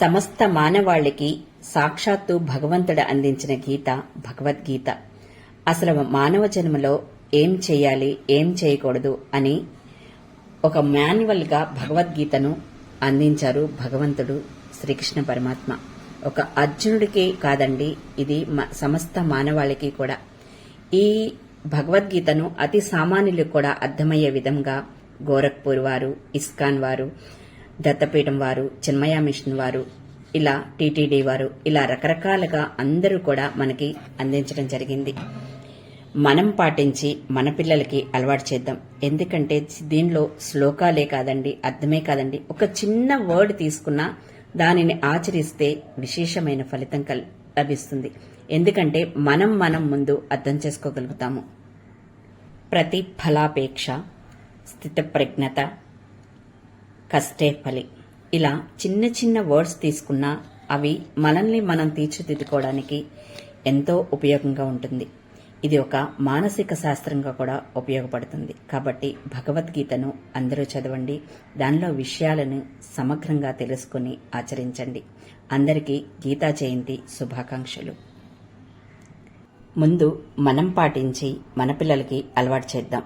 సమస్త మానవాళికి సాక్షాత్తు భగవంతుడు అందించిన గీత భగవద్గీత. అసలు మానవ జన్మలో ఏం చేయాలి ఏం చేయకూడదు అని ఒక మాన్యువల్గా భగవద్గీతను అందించారు భగవంతుడు శ్రీకృష్ణ పరమాత్మ. ఒక అర్జునుడికి కాదండి ఇది మ- సమస్త మానవాళికి కూడా. ఈ భగవద్గీతను అతి సామాన్యులకు కూడా అర్థమయ్యే విధంగా గోరఖ్పూర్ వారు ఇస్కాన్ వారు దత్తపీఠం వారు చిన్మయ మిషన్ వారు ఇలా టీటీడీ వారు ఇలా రకరకాలుగా అందరూ కూడా మనకి అందించడం జరిగింది. మనం పాటించి మన పిల్లలకి అలవాటు చేద్దాం. ఎందుకంటే దీనిలో శ్లోకాలే కాదండి అర్థమే కాదండి. ఒక చిన్న వర్డ్ తీసుకున్నా దానిని ఆచరిస్తే విశేషమైన ఫలితం కల్ లభిస్తుంది. ఎందుకంటే మనం మనం ముందు అర్థం చేసుకోగలుగుతాము. ప్రతి ఫలాపేక్ష స్థితప్రజ్ఞత కష్టే ఫలి. ఇలా చిన్న చిన్న వర్డ్స్ తీసుకున్నా అవి మనల్ని మనం తీర్చిదిద్దుకోవడానికి ఎంతో ఉపయోగంగా ఉంటుంది. ఇది ఒక మానసిక శాస్త్రంగా కూడా ఉపయోగపడుతుంది. కాబట్టి భగవద్గీతను అందరూ చదవండి. దానిలో విషయాలను సమగ్రంగా తెలుసుకుని ఆచరించండి. అందరికీ గీతా జయంతి శుభాకాంక్షలు. ముందు మనం పాటించి మన పిల్లలకి అలవాటు చేద్దాం.